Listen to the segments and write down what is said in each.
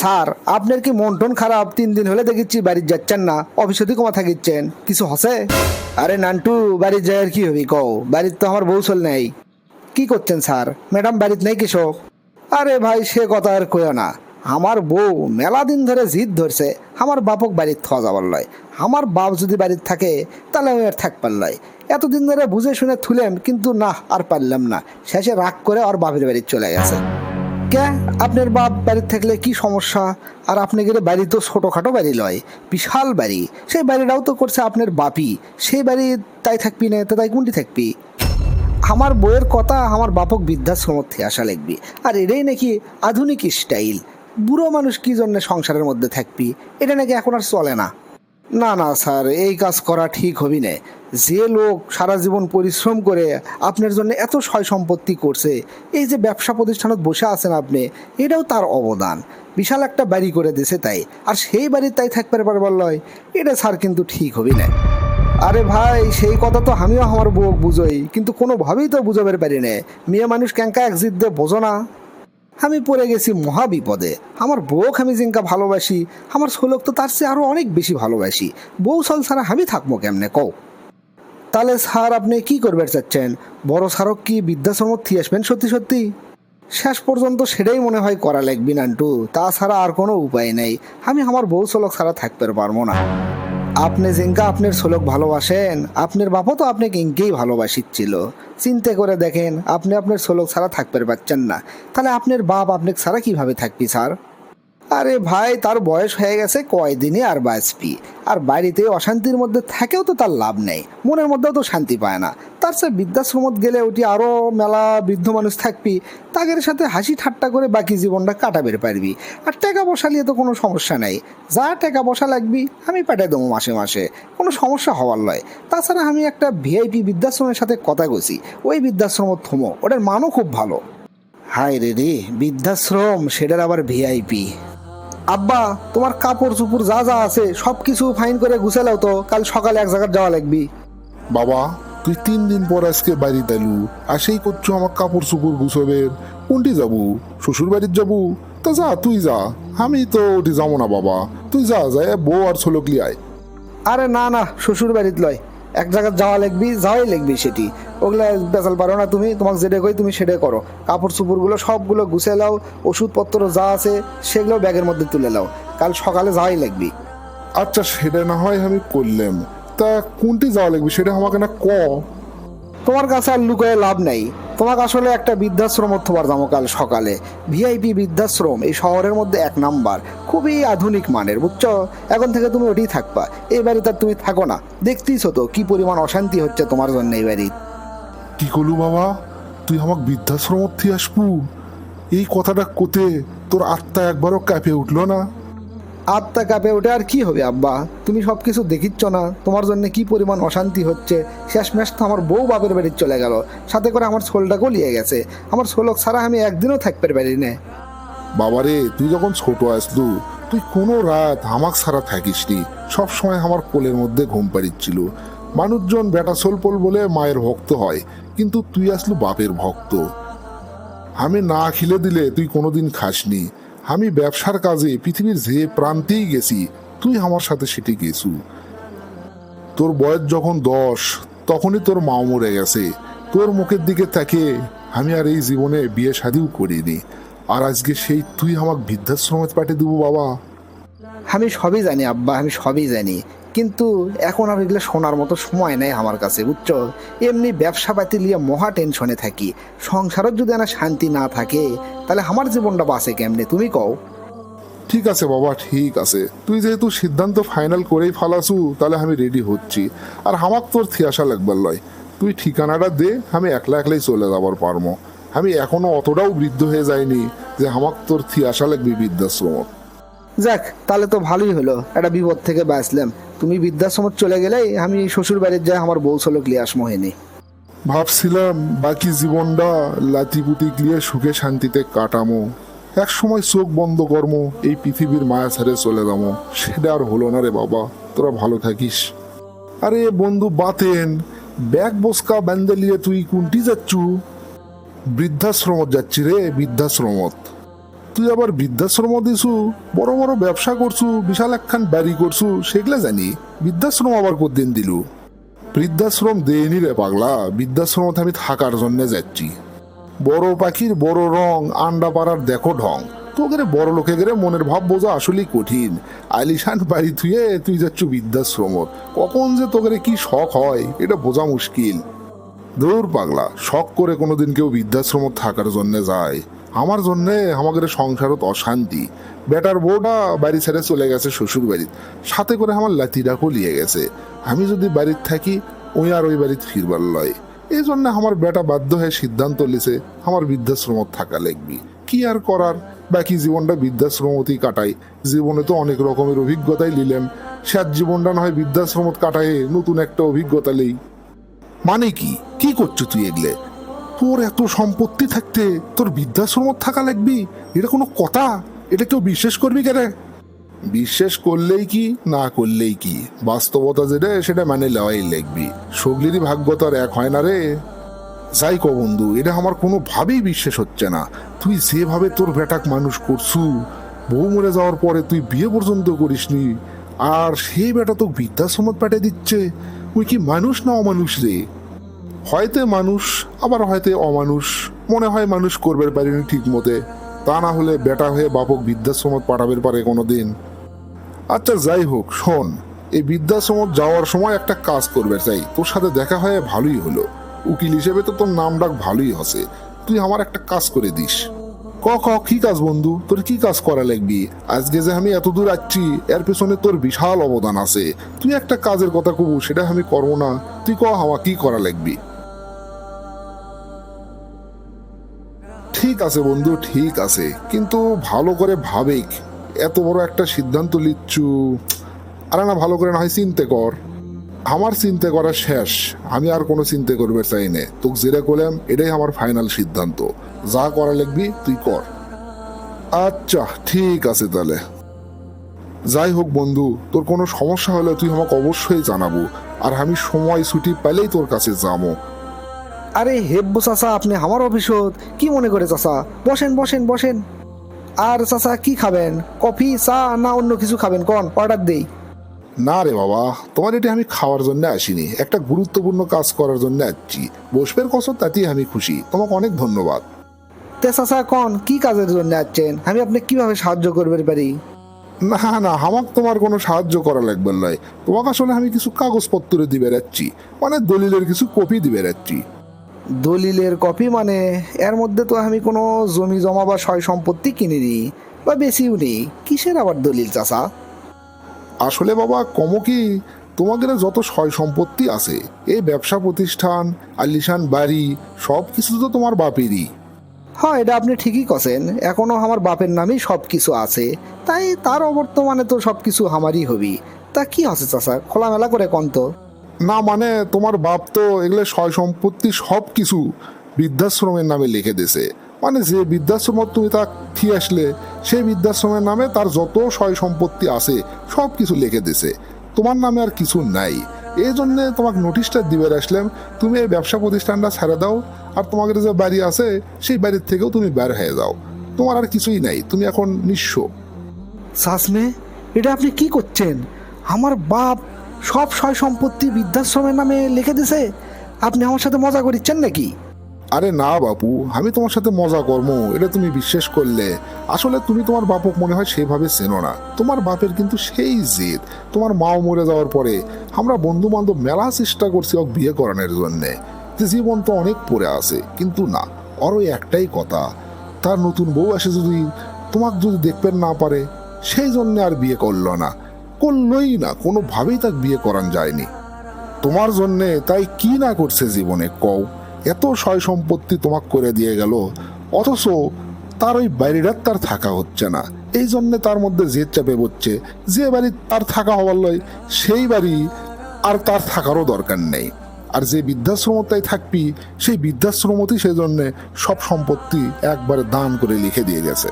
Sir, আপনার কি মন টন খারাপ? তিন দিন হলে দেখিচ্ছি বাড়ির যাচ্ছেন না। অফিসে তুই কমা থাকিচ্ছেন। কিছু হসে? আরে নান্টু বাড়ির আর কি হবি কও? বাড়ির তো আমার বউ চল নেই। কি করছেন স্যার? ম্যাডাম বাড়িতে নেই কৃষক আরে ভাই, সে কথা আর কইও না। আমার বউ মেলা দিন ধরে জিদ ধরছে। আমার বাপক বাড়ির থাওয়া যাবার লয়। আমার বাপ যদি বাড়ির থাকে, তাহলে আমি আর থাকবার লয়। এতদিন ধরে বুঝে শুনে থুলেম, কিন্তু না, আর পারলাম না। শেষে রাগ করে আর বাপের বাড়ি চলে গেছে। কে? আপনার বাপ বাড়ির থাকলে কি সমস্যা? আর আপনি গেলে বাড়ি তো ছোটোখাটো বাড়ি লয়, বিশাল বাড়ি। সেই বাড়িটাও তো করছে আপনার বাপি সেই বাড়ি তাই থাকবি না, তাই কোনটি থাকবি। আমার বইয়ের কথা আমার বাপক বৃদ্ধাশ্রমত থেকে আসা লাগবি। আর এটাই নাকি আধুনিক স্টাইল বুড়ো মানুষ কি জন্য সংসারের মধ্যে থাকবি? এটা নাকি এখন আর চলে না। না না, স্যার, এই কাজ করা ঠিক হবি না। যে লোক সারা জীবন পরিশ্রম করে আপনার জন্য এত সয় সম্পত্তি করছে, এই যে ব্যবসা প্রতিষ্ঠানত বসে আছেন আপনি, এটাও তার অবদান। বিশাল একটা বাড়ি করে দিছে তাই, আর সেই বাড়ির তাই থাকতে পারবার লয় এটা স্যার কিন্তু ঠিক হবি না। আরে ভাই, সেই কথা তো আমিও আমার বউ বুঝোই, কিন্তু কোনোভাবেই তো বুঝাবার পারি না। মেয়ে মানুষ ক্যাঙ্কা এক জিদ দিয়ে বোঝো না। আমি পড়ে গেছি মহা বিপদে আমার বউক আমি জিঙ্কা ভালোবাসি। আমার ছোলক তো তার চেয়ে আরও অনেক বেশি ভালোবাসি। বউ সল ছাড়া আমি থাকব কেমনে? কও। তাহলে স্যার, আপনি কি করবে চাচ্ছেন? বড় স্যারক কি বৃদ্ধাশ্রমত থিয়ে আসবেন সত্যি সত্যি? শেষ পর্যন্ত সেটাই মনে হয় করা লাগবি নান্টু। তাছাড়া আর কোনো উপায় নেই। আমি আমার বউ চলক ছাড়া থাকতে পারব না। আপনি জিঙ্কা আপনার শ্লোক ভালোবাসেন। আপনার বাপও তো আপনাকে ইঙ্কেই ভালোবাসিচ্ছিল চিন্তে করে দেখেন, আপনি আপনার শ্লোক ছাড়া থাকতে পারছেন না। তাহলে আপনার বাপ আপনাকে ছাড়া কীভাবে থাকবি, স্যার? আরে ভাই, তার বয়স হয়ে গেছে কয়দিনই আর বাঁচবি। আর বাড়িতে অশান্তির মধ্যে থাকেও তো তার লাভ নেই। মনের মধ্যেও তো শান্তি পায় না। তার সে বৃদ্ধাশ্রমত গেলে ওটি আরও মেলা বৃদ্ধ মানুষ থাকবি। তাদের সাথে হাসি ঠাট্টা করে বাকি জীবনটা কাটাবের পারবি। আর টাকা পয়সা নিয়ে তো কোনো সমস্যা নেই। যা টাকা পয়সা লাগবি, আমি পাঠিয়ে দেবো মাসে মাসে। কোনো সমস্যা হওয়ার নয়। তাছাড়া আমি একটা ভিআইপি বৃদ্ধাশ্রমের সাথে কথা কছি ওই বৃদ্ধাশ্রম থমো, ওটার মানও খুব ভালো। হায় রে রে, বৃদ্ধাশ্রম, সেটার আবার ভিআইপি আব্বা তোমার কাপড় চুপুর যা যা আছে সব কিছু ফাইন করে গুছালেও তো কাল সকালে এক জায়গায় যাওয়া লাগবি। বাবা তুই তিন দিন পর আজকে বাড়ি এলু আর সেই করছ আমার কাপড় চুপুর গুছবের কোনটি যাব? শ্বশুর বাড়ির যাব? তা যা তুই যা। আমি তো ওটি যাব না বাবা। তুই যা যায় বউ আর ছোলকলি আয়। আরে না না শ্বশুর বাড়িতে লয়। এক জায়গায় যাওয়া লাগবি যাওয়াই লাগবি সেটি। ওগুলা বেচাল পারো না তুমি তোমাকে যেটা কই তুমি সেটাই করো। কাপড় চুপুরগুলো সবগুলো গুছে লাও ওষুধপত্র যা আছে সেগুলো ব্যাগের মধ্যে তুলে লাও কাল সকালে যাওয়াই লাগবি। আচ্ছা সেটা না হয় আমি করলাম। তা কোনটি যাওয়া লাগবে সেটা আমাকে না ক? তোমার কাছে আর লুকোয় লাভ নাই। তোমাকে আসলে একটা বৃদ্ধাশ্রম অথবার যাব কাল সকালে ভিআইপি বৃদ্ধাশ্রম এই শহরের মধ্যে এক নাম্বার। খুবই আধুনিক মানের বুঝছ? এখন থেকে তুমি ওটি থাকবা। এই বাড়িতে তুমি থাকো না। দেখতেইছো তো কি পরিমাণ অশান্তি হচ্ছে তোমার জন্য এই বাড়ি কি করলু বাবা তুই আমাকে বৃদ্ধাশ্রম থেকে আসবু এই কথাটা কোতে তোর আত্মা একবারও কাঁপে উঠল না? আত্মা কাঁপে ওঠে আর কি হবে আব্বা? তুমি সব কিছু দেখিচ্ছ না। তোমার জন্য কি পরিমাণ অশান্তি হচ্ছে? শেষমেশ তো আমার বউ বাপের বাড়ি চলে গেল। সাথে করে আমার ছোলটাকেও লিয়ে গেছে। আমার ছোলক ছাড়া আমি একদিনও থাকতে পারি না। বাবারে তুই যখন ছোট আসলু তুই কোনো রাত হামাক ছাড়া থাকিস নি সবসময় আমার কোলের মধ্যে ঘুম পাড়িচ্ছিল। মানুষজন বেটা সোলপোল বলে মায়ের ভক্ত হয়, কিন্তু তুই আসলু বাপের ভক্ত। আমি না খিলে দিলে তুই কোনোদিন খাসনি। আমি ব্যবসার কাজে পৃথিবীর যে প্রান্তেই গেছি, তুই আমার সাথে সেটি গেছু। তোর বয়স যখন দশ, তখনই তোর মা মরে গেছে। তোর মুখের দিকে তাকে আমি আর এই জীবনে বিয়ে শাদিও করিনি। আর আজকে সেই তুই আমাকে বৃদ্ধাশ্রমে পাঠিয়ে দেবো বাবা। আমি সবই জানি আব্বা, আমি সবই জানি। কিন্তু এখন আর এগুলো শোনার মতো সময় নেই আমার কাছে, বুঝছ? এমনি ব্যবসা পাতি নিয়ে মহা টেনশনে থাকি। সংসারের যদি না শান্তি না থাকে, তাহলে আমার জীবনটা বাঁচে কেমনে? তুমি কও। ঠিক আছে বাবা, ঠিক আছে। তুই যেহেতু সিদ্ধান্ত ফাইনাল করেই ফালাসু, তাহলে আমি রেডি হচ্ছি। আর আমাক তোর থিয়াসা লাগবার লয়। তুই ঠিকানাটা দে, আমি একলা একলাই চলে যাবার পারব আমি এখনও অতটাও বৃদ্ধ হয়ে যাইনি যে আমাক তোর থিয়াসা লাগবে বৃদ্ধাশ্রমত। যাক, তাহলে তো ভালোই হলো। একটা বিপদ থেকে বাঁচলাম। তুমি বৃদ্ধাশ্রমত চলে গেলেই আমি শ্বশুর বাড়ির যাই আমার বউ চলক লিয়ে আসমো হয়নি ভাবছিলাম বাকি জীবনটা লাতিপুতি গিয়ে সুখে শান্তিতে কাটামো। এক সময় চোখ বন্ধ কর্ম, এই পৃথিবীর মায়া ছেড়ে চলে যাব সেটা আর হলো না রে বাবা, তোরা ভালো থাকিস। আরে বন্ধু, বাতেন, ব্যাগ বসকা ব্যান্ডে লিয়ে তুই কোনটি যাচ্ছু? বৃদ্ধাশ্রমত যাচ্ছি রে, বৃদ্ধাশ্রমত। তুই আবার বৃদ্ধাশ্রম দিছু? বড় বড় ব্যবসা করছু, বিশাল একখান বাড়ি করছু, সেগুলা জানি। বৃদ্ধাশ্রম আবার কদিন দিলু? বৃদ্ধাশ্রম দেয়নি রে পাগলা, বৃদ্ধাশ্রমতে আমি থাকার জন্য যাচ্ছি। বড় পাখির বড় রং, আন্ডা পাড়ার দেখো ঢং। তোকে বড় লোকে গেলে মনের ভাব বোঝা আসলেই কঠিন। আলিশান বাড়ি থুয়ে তুই যাচ্ছ বৃদ্ধাশ্রমত। কখন যে তোকে কি শখ হয়, এটা বোঝা মুশকিল। দূর পাগলা, শখ করে কোনোদিন কেউ বৃদ্ধাশ্রমত থাকার জন্য যায়। আমার জন্যে আমাদের সংসারত অশান্তি। বেটার বউটা বাড়ি ছেড়ে চলে গেছে শ্বশুর বাড়িতে। সাথে করে আমার লাতিটাকেও লিয়ে গেছে। আমি যদি বাড়িতে থাকি ওই আর ওই বাড়িতে ফিরবার লয়। এই জন্য আমার বেটা বাধ্য হয়ে সিদ্ধান্ত লিছে আমার বৃদ্ধাশ্রমত থাকা লাগবি। কি আর করার? বাকি জীবনটা বৃদ্ধাশ্রমতেই কাটাই। জীবনে তো অনেক রকমের অভিজ্ঞতাই নিলেন। শেষ জীবনটা না হয় বৃদ্ধাশ্রমত কাটায় নতুন একটা অভিজ্ঞতা নেই। মানে কি? কি করছ তুই এগলে? তোর এত সম্পত্তি থাকতে তোর বৃদ্ধাশ্রমত থাকা লাগবি? এটা কোনো কথা? এটা কেউ বিশ্বাস করবি কেন? বিশ্বাস করলেই কি, না করলেই কি? বাস্তবতা যেটা, সেটা মানে লওয়াই লাগবি। সগলিরই ভাগ্য তো আর এক হয় না রে। যাই কো বন্ধু, এটা আমার কোনো ভাবেই বিশ্বাস হচ্ছে না। তুই যেভাবে তোর বেটাক মানুষ করছু, বউ মরে যাওয়ার পরে তুই বিয়ে পর্যন্ত করিসনি, আর সেই বেটা তো বৃদ্ধাশ্রমত পাঠিয়ে দিচ্ছে, ওই কি মানুষ না অমানুষ রে? হয়তো মানুষ, আবার হয়তো অমানুষ। মনে হয় মানুষ করবে পারেনি ঠিক মতে তা না হলে বেটা হয়ে বাপক বৃদ্ধাশ্রমত পাঠাবে পারে কোনো দিন আচ্ছা যাই হোক, শোন, এই বৃদ্ধাশ্রমত যাওয়ার সময় একটা কাজ করবে চাই। তোর সাথে দেখা হয়ে ভালোই হলো। উকিল হিসেবে তো তোর নাম ডাক ভালোই হসে। তুই আমার একটা কাজ করে দিস। ক ক কি কাজ বন্ধু? তোর কি কাজ করা লাগবি? আজকে যে আমি এত দূর আসছি এর পেছনে তোর বিশাল অবদান আছে। তুই একটা কাজের কথা কবু, সেটা আমি করব না। তুই ক হাওয়া কি করা লাগবি? ঠিক আছে বন্ধু, ঠিক আছে। কিন্তু ভালো করে ভাবেক এত বড় একটা সিদ্ধান্ত লিচ্ছু আরে না, ভালো করে না হয় চিনতে কর। আমার চিন্তা করা শেষ। আমি আর কোনো চিন্তা করবে চাই না। তোকে যেটা করলাম, এটাই আমার ফাইনাল সিদ্ধান্ত। যা করা লাগবি, তুই কর। আচ্ছা ঠিক আছে তাহলে। যাই হোক বন্ধু, তোর কোনো সমস্যা হলে তুই আমাকে অবশ্যই জানাব। আর আমি সময় ছুটি পেলেই তোর কাছে যাব। আরে হেব্বো চাচা আপনি আমার অফিসত কি মনে করে চাচা? বসেন বসেন বসেন। আর চাচা কি খাবেন? কফি চা না অন্য কিছু খাবেন? কোন অর্ডার দেই। না রে বাবা তোমার এটি আমি খাওয়ার জন্য আসিনি। একটা গুরুত্বপূর্ণ কাজ করার জন্য আসছি। বসবের কসর তাতেই আমি খুশি। তোমাকে অনেক ধন্যবাদ। তে চাচা কন কি কাজের জন্য আসছেন? আমি আপনি কীভাবে সাহায্য করবে পারি? না না আমাকে তোমার কোনো সাহায্য করা লাগবে নয় তোমাকে আসলে আমি কিছু কাগজপত্র দিবে রাখছি মানে দলিলের কিছু কপি দিবে রাখছি দলিলের কপি মানে এর মধ্যে তো আমি কোনো জমি জমা বা সয় সম্পত্তি কিনে দিই বা বেশিও নেই কিসের আবার দলিল চাষা আসলে বাবা কম কি? তোমাদের যত সয় সম্পত্তি আছে এই ব্যবসা প্রতিষ্ঠান আলিশান বাড়ি সব কিছু তো তোমার বাপেরই। হ্যাঁ এটা আপনি ঠিকই কছেন। এখনও আমার বাপের নামেই সব কিছু আছে। তাই তার অবর্তমানে তো সব কিছু আমারই হবি। তা কি আছে চাচা? খোলামেলা করে কন তো। না মানে তোমার বাপ তো এগুলো সয় সম্পত্তি সব কিছু বৃদ্ধাশ্রমের নামে লিখে দিছে মানে যে বৃদ্ধাশ্রম তুমি তা ফি আসলে, সেই বৃদ্ধাশ্রমের নামে তার যত সয় সম্পত্তি আছে, সব কিছু লিখে দিছে তোমার নামে আর কিছু নাই। এই জন্যে তোমাকে নোটিশটা দিবে আসলাম, তুমি এই ব্যবসা প্রতিষ্ঠানটা ছেড়ে দাও, আর তোমাদের যে বাড়ি আছে, সেই বাড়ির থেকেও তুমি বের হয়ে যাও। তোমার আর কিছুই নাই, তুমি এখন নিঃস্ব। শাসমে এটা আপনি কি করছেন? আমার বাপ সব সয় সম্পত্তি বৃদ্ধাশ্রমের নামে লিখে দিছে? আপনি আমার সাথে মজা করিচ্ছেন নাকি? আরে না, বাপু, আমি তোমার সাথে মজা কর্ম এটা তুমি বিশ্বাস করলে। আসলে তুমি তোমার বাপক মনে হয় সেভাবে চেনো না। তোমার বাপের কিন্তু সেই জেদ। তোমার মাও মরে যাওয়ার পরে আমরা বন্ধু বান্ধব মেলা চেষ্টা করছি ওক বিয়ে করানোর জন্যে। যে জীবন তো অনেক পড়ে আছে, কিন্তু না ওর ওই একটাই কথা। তার নতুন বউ এসে যদি তোমাকে যদি দেখবেন না পারে, সেই জন্যে আর বিয়ে করল না। করলোই না, কোনোভাবেই তাকে বিয়ে করান যায়নি। তোমার জন্যে তাই কি না করছে জীবনে, কও? এত সয় সম্পত্তি তোমাকে করে দিয়ে গেল, অথচ তার ওই বাড়িটার তার থাকা হচ্ছে না। এই জন্যে তার মধ্যে জেদ চাপে বসছে যে বাড়ি তার থাকা হওয়ার লয়, সেই বাড়ি আর তার থাকারও দরকার নেই। আর যে বৃদ্ধাশ্রমতায় থাকবি, সেই বৃদ্ধাশ্রমতেই সেই জন্যে সব সম্পত্তি একবারে দান করে লিখে দিয়ে গেছে।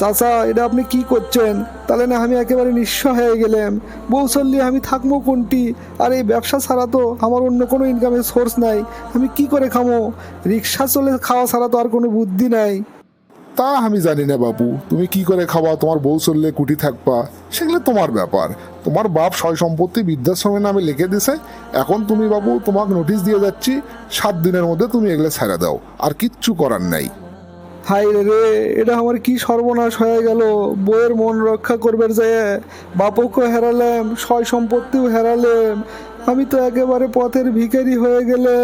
চাচা, এটা আপনি কি করছেন? তাহলে না আমি একেবারে নিঃস্ব হয়ে গেলাম। বউ আমি থাকব কোনটি? আর এই ব্যবসা ছাড়া তো আমার অন্য কোনো ইনকামের সোর্স নাই। আমি কি করে খামো? রিক্সা চলে খাওয়া ছাড়া তো আর কোনো বুদ্ধি নাই। তা আমি জানি না বাবু তুমি কি করে খাওয়া তোমার বউ চললে কুটি থাকবা। সেগুলো তোমার ব্যাপার। তোমার বাপ সয় সম্পত্তি বৃদ্ধাশ্রমের নামে লিখে দিছে। এখন তুমি বাবু তোমাকে নোটিশ দিয়ে যাচ্ছি, সাত দিনের মধ্যে তুমি এগুলো ছেড়ে দাও। আর কিচ্ছু করার নাই। হাই রে এটা আমার কি সর্বনাশ হয়ে গেল? বইয়ের মন রক্ষা করবার যায় বাপকও হেরালাম, সয় সম্পত্তিও হেরালাম। আমি তো একেবারে পথের ভিখারি হয়ে গেলে।